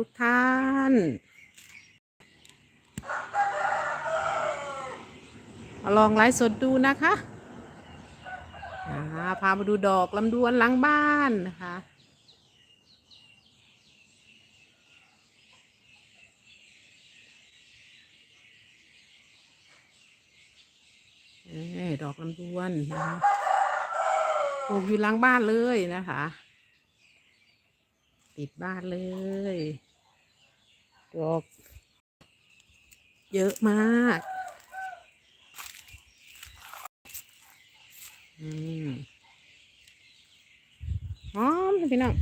ทุกท่าน ลองไลฟ์สดดูนะคะาพามาดูดอกลำดวนหลังบ้านนะคะดอกลำดวนนะคะปลูกอยู่หลังบ้านเลยนะคะ ติดบ้านเลย ดอกเยอะมาก อืมหอมพี่น้อง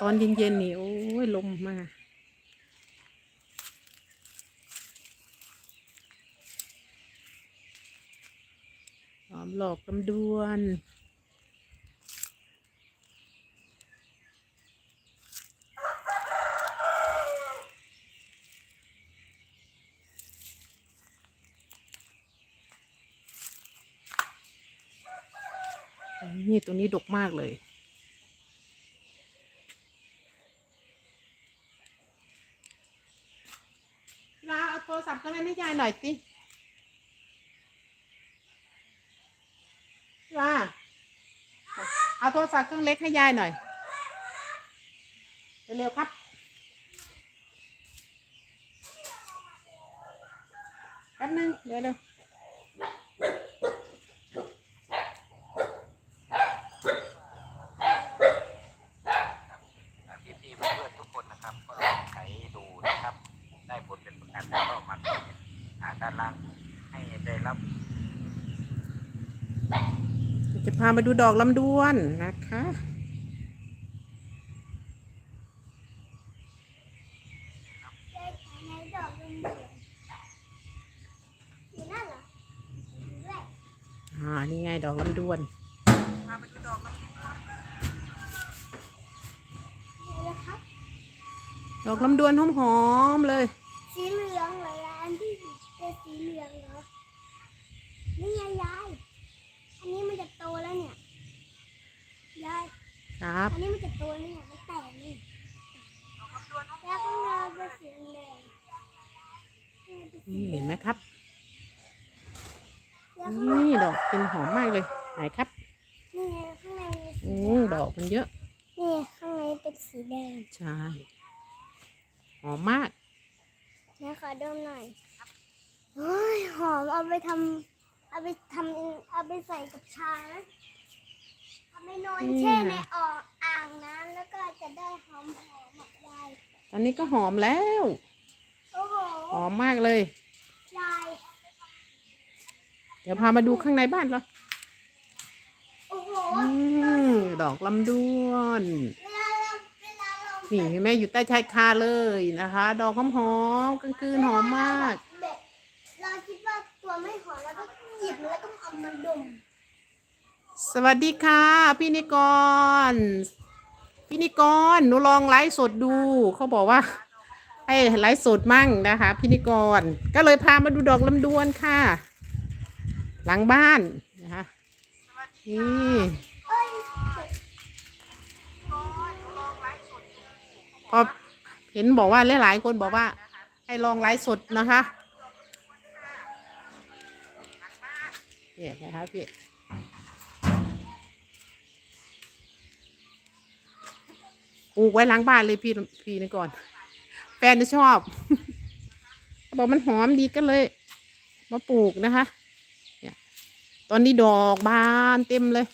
ตอนเย็นๆนี่โอ้ยลมมาหอมหลอกลำดวน นี่ตัวนี้ดกมากเลย ลาเอาโทรศัพท์เข้ามาให้ยายหน่อยสิว่าเอาโทรศัพท์เครื่องเล็กให้ยายหน่อย เร็วๆครับ แป๊บนึงเดี๋ยวเร็ว พี่พี่ๆเพื่อนๆทุกคนนะครับ ก็ลองใช้ดูนะครับ ได้ผลเป็นประกันแล้วก็มาคอมเมนต์หาด้านล่างให้ได้รับ จะ พามาดูดอกลำดวนนะคะอกเหลืองๆอยู่นั่นเหรอด้วยอ่า นี่ไงดอกลำดวนดอกลำดวนหอมๆเลย สีเหลืองเหรออันที่เป็นสีเหลืองเหรอ นี่ยาย อันนี้มันจะโตแล้วเนี่ยยายครับ อันนี้มันจะโตแล้วเนี่ยมันแตกนี่แล้วข้างในเป็นสีแดงนี่เห็นไหมครับ แล้วข้างในนี่ดอกเป็นหอมมากเลย ไหนครับนี่ไงข้างในมีสีอืแดมงดอกมันเยอะ นี่ข้างในเป็นสีแดงใช่ หอมมาก นะขอดมหน่อยเฮ้ยหอมเอาไปทำ เอาไปทำเอาไปใส่กับชานะเอาไปนอนนี่แช่ในอ่างอ่างน้ำแล้วก็จะได้หอมหอมหมักยายตอนนี้ก็หอมแล้ว โอ้โหหอมมากเลย ยายเดี๋ยวพามาดูข้างในบ้านเราโอ้โหอืมดอกลำดวน เวลาเราเวลาเรานี่เห็นไหมอยู่ใต้ชายคาเลยนะคะ ดอกหอมหอมๆกลางคืนหอมมาก เด็กเราคิดว่าตัวไม่หอมแล้วก็ หยิบแล้วก็เอามาดมสวัสดีค่ะ พี่นิกร พี่นิกรหนูลองไลฟ์สดดู เขาบอกว่า ให้ไลฟ์สดมั่งนะคะ พี่นิกร ก็เลยพามาดูดอกลำดวนค่ะ หลังบ้านนะคะนี่เอ้ยพอเห็นบอกว่าหลายๆคนบอกว่า ให้ลองไลฟ์สดนะคะ เนี่ยนะคะพี่ปลูกไว้ล้างบ้านเลยพี่พี่นี่ก่อน แฟนจะชอบ บอกมันหอมดีก็เลย มาปลูกนะคะเนี่ยตอนนี้ดอกบานเต็มเลย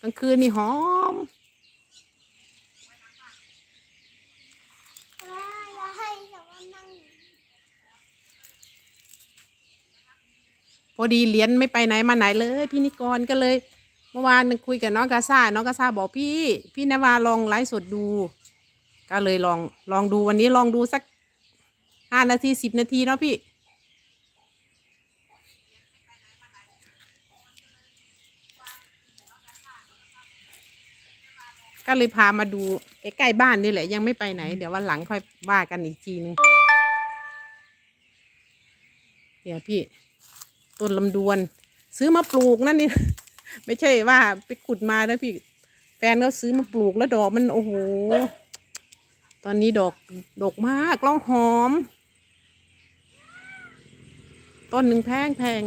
กลางคืนนี่หอม ว้ายยายแต่ว่านั่ง พอดีเหรียญไม่ไปไหนมาไหนเลยพี่นิกรก็เลย เมื่อวานคุยกับน้องกาซาน้องกาซาบอกพี่ พี่นาวาลองไลฟ์สดดู ก็เลยลองลองดูวันนี้ลองดูสักห้านาทีสิบนาทีเนาะพี่ ก็เลยพามาดูใกล้ๆบ้านนี่แหละ ยังไม่ไปไหน เดี๋ยววันหลังค่อยว่ากันอีกทีนึงเดี๋ยวพี่ ต้นลำดวน ซื้อมาปลูกนั่นนี่ไม่ใช่ว่าไปขุดมาแล้วพี่ แฟนก็ซื้อมาปลูกแล้วดอกมันโอ้โหตอนนี้ดอกดอกมากร้องหอม ต้นหนึ่งแพงแพง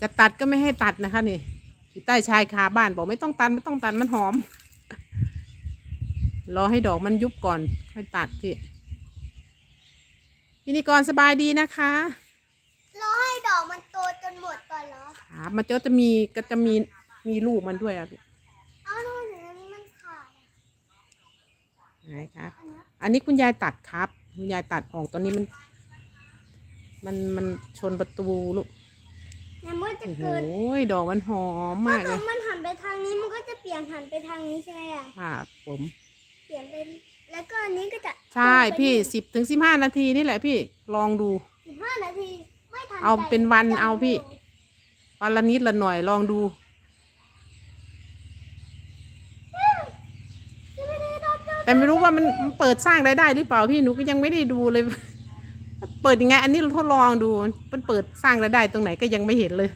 จะตัดก็ไม่ให้ตัดนะคะนี่ใต้ชายคาบ้านบอกไม่ต้องตัดไม่ต้องตัดมันหอม รอให้ดอกมันยุบก่อน ค่อยตัดพี่พินิกรสบายดีนะคะรอให้ดอกมันโตจนหมดก่อนเหรอครับมันจะมีก็จะมีมีลูกมันด้วยอะพี่เอาหนูเห็นอันนี้มันขาดอะไหนครับ อันเนี้ยอันนี้คุณยายตัดครับ คุณยายตัดออกตอนนี้มัน มันมันชนประตูลูกเนี่ยมันจะโอ้โหเกิดดอกมันหอมมากถ้าเลเกิยดมันหันไปทางนี้มันก็จะเปลี่ยนหันไปทางนี้ใช่ไหมอะครับผมเปลี่ยนเป็น แล้วก็อันนี้ก็จะใช่พี่สิบถึงสิบห้านาทีนี่แหละพี่ลองดู สิบห้านาที ไม่ทันเอาใจเป็นวันจังเอาพี่ วันละนิดละหน่อยลองดูแต่ไม่รู้ว่ามันมันเปิดสร้างรายได้หรือเปล่าพี่หนูก็ยังไม่ได้ดูเลย เปิดยังไง อันนี้เราทดลองดู มันเปิดสร้างรายได้ตรงไหนก็ยังไม่เห็นเลย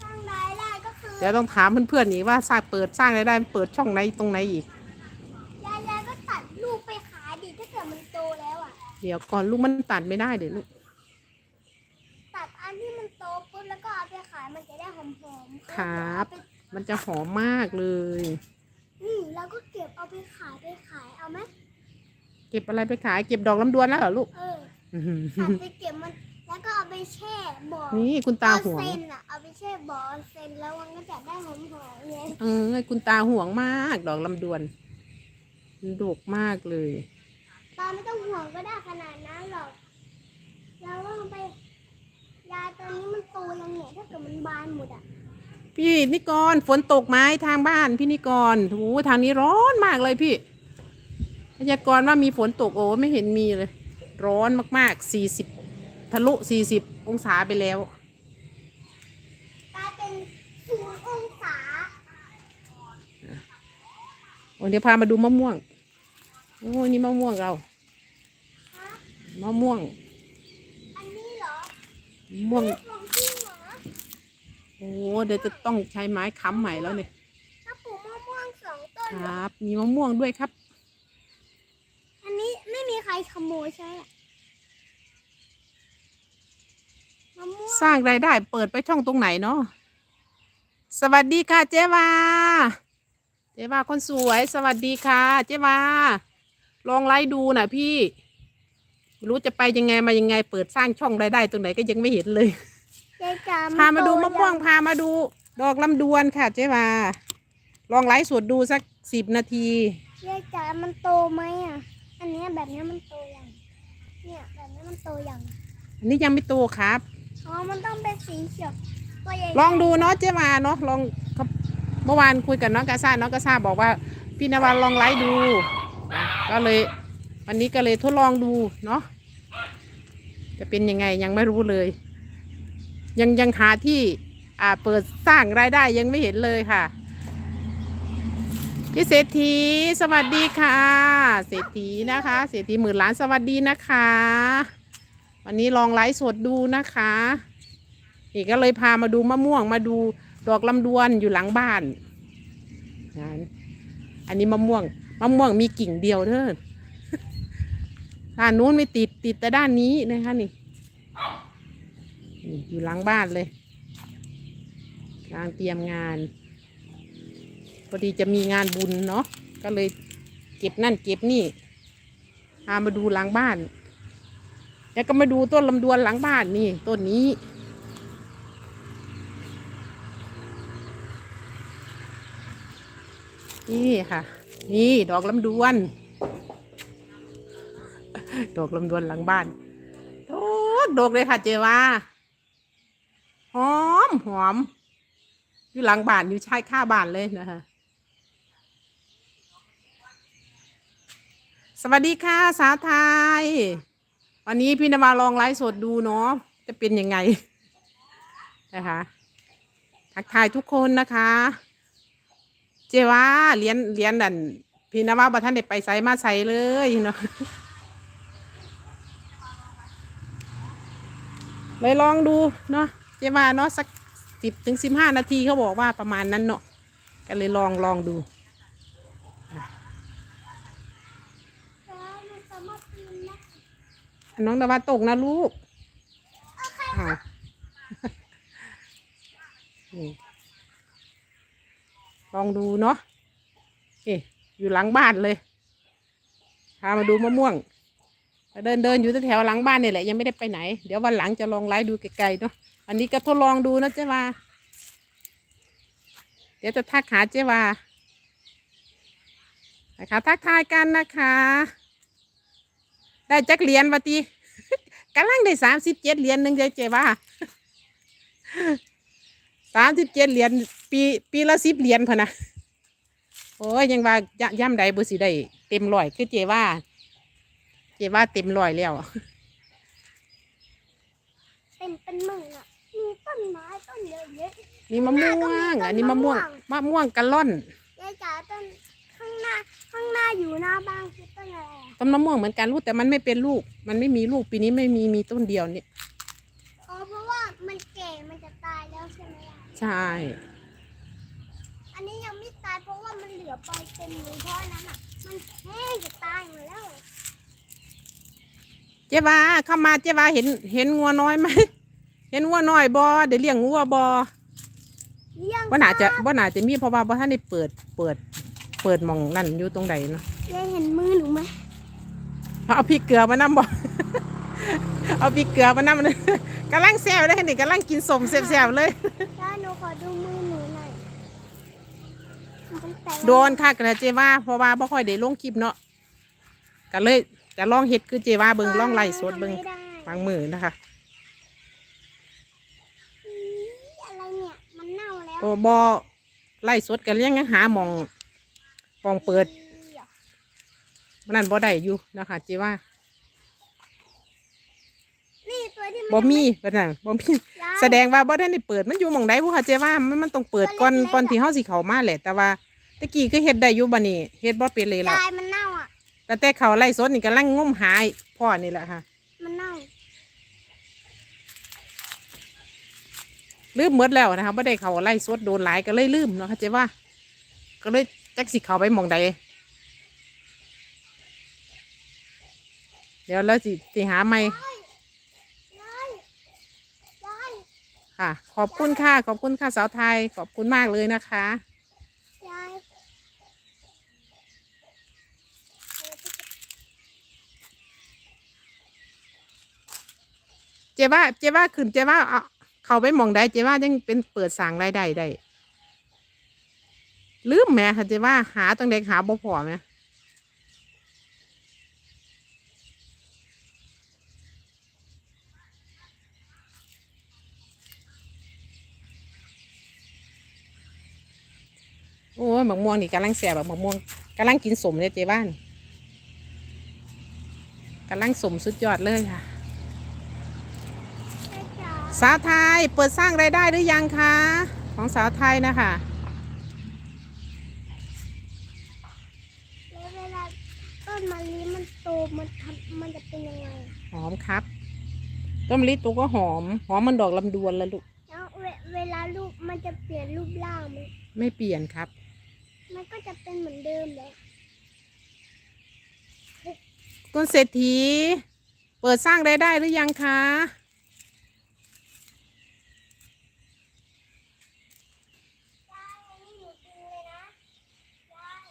สร้างรายได้ก็คือ เดี๋ยวต้องถามเพื่อนๆอีกว่าสร้างเปิดสร้างรายได้มันเปิดช่องไหนตรงไหนอีก ยายยายก็ตัดลูกไปขายดิถ้าเกิดมันโตแล้วอะ เดี๋ยวก่อนลูกมันตัดไม่ได้เดี๋ยวลูกตัดอันที่มันโตปุ๊บแล้วก็เอาไปขายมันจะได้หอมๆครับเอาไปมันจะหอมมากเลยนี่เราก็เก็บเอาไปขายไปขายเอาไหมเก็บอะไรไปขายเก็บดอกลำดวนแล้วเหรอลูก เอออื้อหือตัดไปเก็บมัน แล้วก็เอาไปแช่บ่อนี่คุณตาห่วองอนเซนอะเอาไปแช่บ่อออนเซนแล้วมันก็จะได้หอมๆไงเออคุณตาห่วงมาก ดอกลำดวนมันดกมากเลย ตาไม่ต้องห่วงก็ได้ขนาดนั้นหรอกเราว่าไป ยาตอนนี้มันโตยังเนี่ยถ้าเกิดมันบานหมดอะพี่นิกรฝนตกไหมทางบ้านพี่นิกรโอ้โหทางนี้ร้อนมากเลยพี่พยากรณ์ว่ามีฝนตกโอ้ไม่เห็นมีเลย ร้อนมากๆสี่สิบ ทะลุสี่สิบองศาไปแล้วกลายเป็นศูนย์องศาโอ้เดี๋ยวพามาดูมะม่วง โอ้นี่มะม่วงเราฮะมะม่วง อันนี้เหรอมะม่วง ของจริงเหรอโอ้เดี๋ยวจะต้องใช้ไม้ค้ำใหม่แล้วเนี่ย ถ้าปลูกมะม่วงสองต้นคเหรอรับ มีมะม่วงด้วยครับ อันนี้ไม่มีใครขโมยใช่ไหมมะม่วง สร้างรายได้เปิดไปช่องตรงไหนเนาะสวัสดีค่ะเจ๊วาเจ๊วาคนสวยสวัสดีค่ะ เจ๊วาลองไลฟ์ดูนะพี่ไม่รู้จะไปยังไงมายังไง เปิดสร้างช่องรายได้ตรงไหนก็ยังไม่เห็นเลยยายจ๋าพามาดูมะม่วงโตพามาดู ดอกลำดวนค่ะ เจ๊วาลองไลฟ์สดดูสักสิบนาทียังยายจ๋ามันโตไหมอะ อันเนี้ยแบบเนี้ยมันโตยังเนี่ยแบบเนี้ยมันโตยังอันนี้ยังไม่โตครับ อ๋อ มันต้องเป็นสีเขียวตัวใหญ่ลองดูเนาะเจ๊วาเนาะลองเมื่อวานคุยกับน้องกาซ่าน้องกาซ่าบอกว่า พี่นวันลองไลฟ์ดู ก็เลยวันนี้ก็เลยทดลองดูเนาะจะเป็นยังไงยังไม่รู้เลย ยังยังหาที่อ่าเปิดสร้างรายได้ยังไม่เห็นเลยค่ะพี่เศรษฐีสวัสดีค่ะ เศรษฐีนะคะ เศรษฐีหมื่นล้านสวัสดีนะคะ วันนี้ลองไลฟ์สดดูนะคะนี่ก็เลยพามาดูมะม่วงมาดูดอกลำดวนอยู่หลังบ้านนะอันนี้มะม่วงมะม่วงมีกิ่งเดียวเด้อด้านนู้นไม่ติดติดแต่ด้านนี้นะคะนี่นี่อยู่หลังบ้านเลยกำลังเตรียมงานพอดีจะมีงานบุญเนาะก็เลยเก็บนั่นเก็บนี่พามาดูหลังบ้าน แล้วก็มาดูต้นลำดวนหลังบ้านนี่ต้นนี้ นี่ค่ะ นี่ดอกลำดวน ดอกลำดวนหลังบ้านดอกดอกเลยค่ะเจว่าหอมหอม อยู่หลังบ้านอยู่ชายข้าบ้านเลยนะคะสวัสดีค่ะ สาวไทย วันนี้พี่นาวาลองไลฟ์สดดูเนาะจะเป็นยังไงนะคะทักทายทุกคนนะคะ เจว่าเรียนเรียนดันพี่นาวาบัท่านได้ไปใส่มาใส่เลยเนาะเลยลองดูเนาะเจว่าเนาะสักสิบถึงสิบห้านาทีเขาบอกว่าประมาณนั้นเนาะก็เลยลองลองดู แล้วมันสามารถปีนได้ น้องนวัดตกนะลูกอ้าวนี่ลองดูเนาะนี่อยู่หลังบ้านเลย พามาดูมะม่วง เดินเดินอยู่แถวๆหลังบ้านนี่แหละ ยังไม่ได้ไปไหน เดี๋ยววันหลังจะลองไล่ดูไกลๆเนาะ อันนี้ก็ทดลองดูนะเจ๊วา เดี๋ยวจะทักหาเจ๊วา นะคะ ทักทายกันนะคะ ได้จักเหรียญวะตีกำลังได้สามสิบเจ็ดเหรียญหนึ่งเจ๊เจ๊ว่าสามสิบเจ็ดเหรียญปีปีละสิบเหรียญพะนะโอ้ยยังว่าย่ย่ำใดบุสิได้เต็มร้อยคือเจว่า เจว่าเต็มร้อยแล้วเป็นเป็นหมื่นอะมีต้นไม้ต้นเยอะเยอะนี่มะม่วง อันนี้มะม่วงมะม่วงกะล่อน ยายจ๋าต้นข้างหน้า ข้างหน้าอยู่หน้าบ้านคือต้นอะไรอะต้นมะม่วงเหมือนกันลูกแต่มันไม่เป็นลูก มันไม่มีลูกปีนี้ไม่มีมีต้นเดียวเนี่ยอ๋อเพราะว่ามันแก่มันจะตายแล้วใช่ไหมล่ะใช่ อันนี้ยังไม่ตายเพราะว่ามันเหลือใบเต็มเลยเพราะอันนั้นอะ มันแห้งจะตายหมดแล้วเจ๊ว่าเข้ามาเจ๊ว่าเห็นเห็นงัวน้อยไหม เห็นงัวน้อยบอเดี๋ยวเลี้ยงงัวบอเลี้ยงว่าน่าจะว่าน่าจะมีเพราะว่าบ่ท่านได้เปิดเปิด เปิดหมองนั่นอยู่ตรงใดเนาะยายเห็นมือหนูไหมเอาพริกเกลือมานำบ่เอาพริกเกลือมานำเลยกำลังแซวเลยนี่กำลังกินสมแซ่บๆเลยยายหนูขอดูมือหนูหน่อยมันแตกโดนค่ะกระเจว่าเพราะว่าบ่ค่อยได้ลงคลิปเนาะก็เลยจะลองเฮ็ดคือเจว่าเบิ่งลองไล่สดเบิ่งไม่ได้บางมือนะคะอีอะไรเนี่ยมันเน่าแล้วโอ้บ่ไล่สดกันยังหาหมอง ปองเปิดมันนั่นบ่ได้อยู่นะคะเจว่านี่ตัวที่มันบ่มีแบบนั้นบ่มียายแสดงว่าบ่ได้ได้เปิดมันอยู่หม่องใดบ่ค่ะเจว่ามันมันต้องเปิดก่อนก่อนที่เฮาสิเข้ามาแหละ แต่ว่าตะกี้ก็เฮ็ดได้อยู่บัดนี้เฮ็ดบ่เป็นเลยล่ะยายมันเน่าอะแต่แต่เขาไล่สดนี่กำลังงมหาพ่อนี่แหละค่ะ มันเน่าลืมหมดแล้วนะคะบ่ได้เขาไล่สดโดนหลายก็เลยลืมเนาะค่ะเจว่า ก็เลย จักสิเขาไปมองใดเดี๋ยวเราสิสิหาใหม่ค่ะ ขอบคุณค่ะ ขอบคุณค่ะสาวไทย ขอบคุณมากเลยนะคะเจว่าเจว่าขึ้นเจว่าเอาเขาไปมองได้เจว่ายังเป็นเปิดสางรายได้ได้ ลืมแม่ค่ะเจว่าหาตั้งเด็กหาบ่พอไหมโอ้ยหมกม่วงนี่กำลังแสบแบบหมกม่วงกำลังกินสมเลยเจว่านกำลังสมสุดยอดเลยค่ะ สาวไทยเปิดสร้างรายได้หรือยังคะ ของสาวไทยนะคะ แล้วเวลาต้นมะลิ มันโตมันทำมันจะเป็นยังไงหอมครับ ต้นมะลิตัวก็หอม หอมมันดอกลำดวนแล้วลูก แล้วเวเวลาลูกมันจะเปลี่ยนรูปร่างไหมไม่เปลี่ยนครับ มันก็จะเป็นเหมือนเดิมเลยคุณเศรษฐี เปิดสร้างรายได้หรือยังคะ ยายอันนี้หนูจริงเลยนะยาย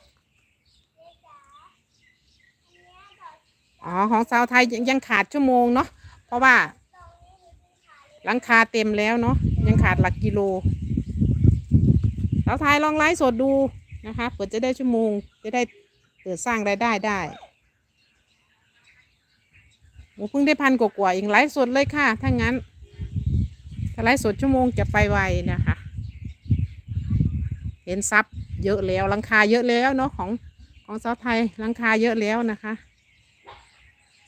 ยายจ๋าอันเนี้ยดอก อ๋อของสาวไทยยังขาดชั่วโมงเนาะเพราะว่า หลังคาเต็มแล้วเนาะยังขาดหลักกิโลสาวไทยลองไลฟ์สดดูนะคะเปิดจะได้ชั่วโมงจะได้เปิดสร้างรายได้ได้โอ้เพิ่งได้พันกว่าๆเองไลฟ์สดเลยค่ะ ถ้างั้นถ้าไลฟ์สดชั่วโมงจะไปไวนะคะ เห็นซับเยอะแล้วหลังคาเยอะแล้วเนาะของของสาวไทยหลังคาเยอะแล้วนะคะ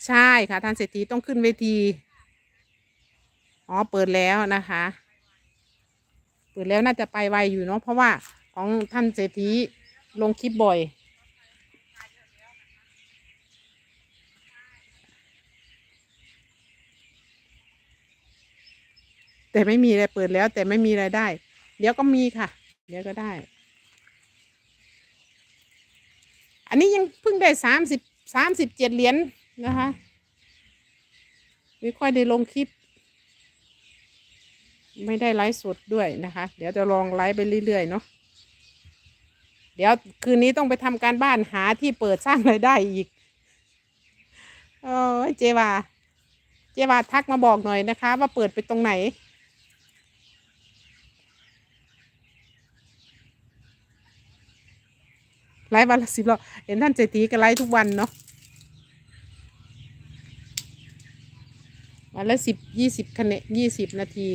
ใช่ค่ะท่านเศรษฐีต้องขึ้นเวที อ๋อเปิดแล้วนะคะ เปิดแล้วน่าจะไปไวอยู่เนาะเพราะว่าของท่านเศรษฐีลงคลิปบ่อย แต่ไม่มีอะไรเปิดแล้ว แต่ไม่มีรายได้ เดี๋ยวก็มีค่ะ เดี๋ยวก็ได้ อันนี้ยังเพิ่งได้สามสิบสามสิบเจ็ดเหรียญ นะคะไม่ค่อยได้ลงคลิป ไม่ได้ไลฟ์สดด้วยนะคะ เดี๋ยวจะลองไลฟ์ไปเรื่อยๆเนาะเดี๋ยวคืนนี้ต้องไปทำการบ้านหาที่เปิดสร้างรายได้อีกโอ้เจวาเจวาทักมาบอกหน่อยนะคะ ว่าเปิดไปตรงไหนไลฟ์วันละสิบรอบเห็นท่านเจตีก็ไลฟ์ทุกวันเนาะ วันละสิบยี่สิบคะแนนยี่สิบนาที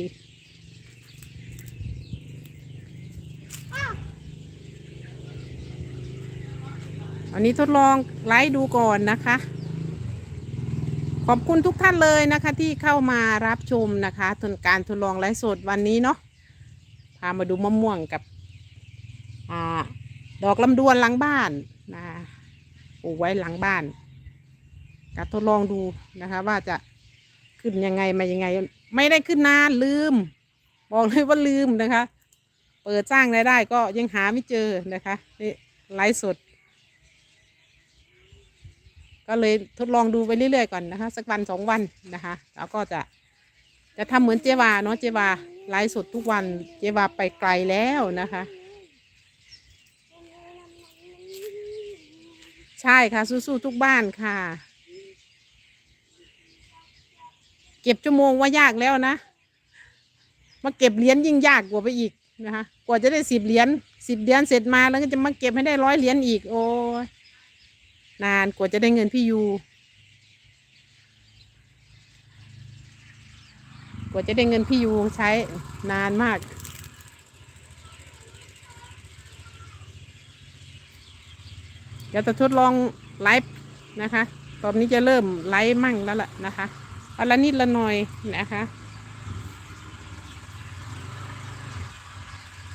อันนี้ทดลองไลฟ์ดูก่อนนะคะ ขอบคุณทุกท่านเลยนะคะที่เข้ามารับชมนะคะทนการทดลองไลฟ์สดวันนี้เนาะ พามาดูมะม่วงกับอดอกลำดวนหลังบ้านนะปลูกไว้หลังบ้านก็ทดลองดูนะคะว่าจะ ขึ้นยังไงมายังไง ไม่ได้ขึ้นนานลืม บอกเลยว่าลืมนะคะ เปิดสร้างรายได้ก็ยังหาไม่เจอนะคะนี่ไลฟ์สด ก็เลยทดลองดูไปเรื่อยๆก่อนนะคะ สักวันสองวันนะคะแล้วก็จะจะทำเหมือนเจวาเนาะเจวาไลฟ์สดทุกวันเจวาไปไกลแล้วนะคะ ใช่ค่ะสู้ๆทุกบ้านค่ะ เก็บชั่วโมงว่ายากแล้วนะมาเก็บเหรียญยิ่งยากกว่าไปอีกนะคะกว่าจะได้สิบเหรียญสิบเหรียญเสร็จมาแล้วก็จะมาเก็บให้ได้ร้อยเหรียญอีก โอ้ยนานกว่าจะได้เงินพี่ยูกว่าจะได้เงินพี่ยูใช้นานมากเดี๋ยวจะทดลองไลฟ์นะคะ ตอนนี้จะเริ่มไลฟ์มั่งแล้วล่ะนะคะ เอาละนิดละหน่อยนะคะ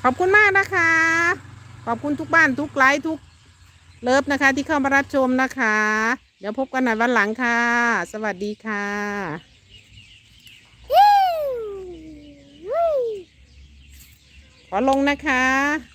ขอบคุณมากนะคะ ขอบคุณทุกบ้านทุกไลฟ์ทุกเลิฟนะคะ ที่เข้ามารับชมนะคะ เดี๋ยวพบกันใหม่วันหลังค่ะ สวัสดีค่ะขอลงนะคะ